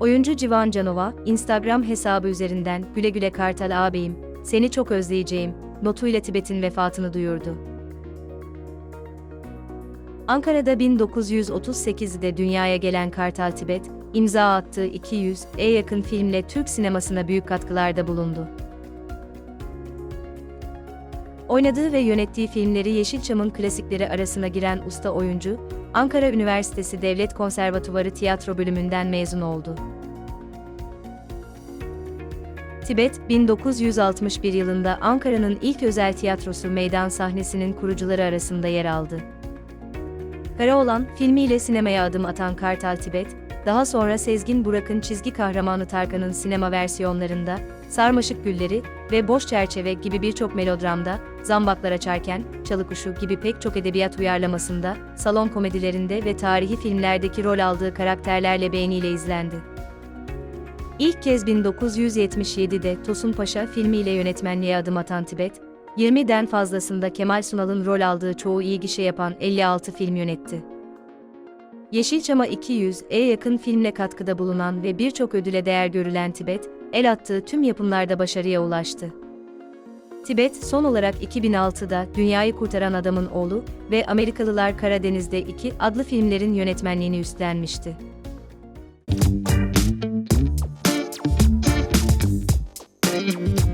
Oyuncu Civan Canova, Instagram hesabı üzerinden güle güle Kartal ağabeyim, seni çok özleyeceğim, notuyla Tibet'in vefatını duyurdu. Ankara'da 1938'de dünyaya gelen Kartal Tibet, imza attığı 200'e yakın filmle Türk sinemasına büyük katkılarda bulundu. Oynadığı ve yönettiği filmleri Yeşilçam'ın klasikleri arasına giren usta oyuncu, Ankara Üniversitesi Devlet Konservatuvarı Tiyatro Bölümünden mezun oldu. Tibet, 1961 yılında Ankara'nın ilk özel tiyatrosu meydan sahnesinin kurucuları arasında yer aldı. Karaoğlan filmiyle sinemaya adım atan Kartal Tibet, daha sonra Sezgin Burak'ın çizgi kahramanı Tarkan'ın sinema versiyonlarında, Sarmaşık Gülleri ve Boş Çerçeve gibi birçok melodramda, Zambaklar Açarken, Çalıkuşu gibi pek çok edebiyat uyarlamasında, salon komedilerinde ve tarihi filmlerdeki rol aldığı karakterlerle beğeniyle izlendi. İlk kez 1977'de Tosun Paşa filmiyle yönetmenliğe adım atan Tibet, 20'den fazlasında Kemal Sunal'ın rol aldığı çoğu iyi gişe yapan 56 film yönetti. Yeşilçam'a 200'e yakın filmle katkıda bulunan ve birçok ödüle değer görülen Tibet, el attığı tüm yapımlarda başarıya ulaştı. Tibet son olarak 2006'da Dünyayı Kurtaran Adamın Oğlu ve Amerikalılar Karadeniz'de 2 adlı filmlerin yönetmenliğini üstlenmişti. Müzik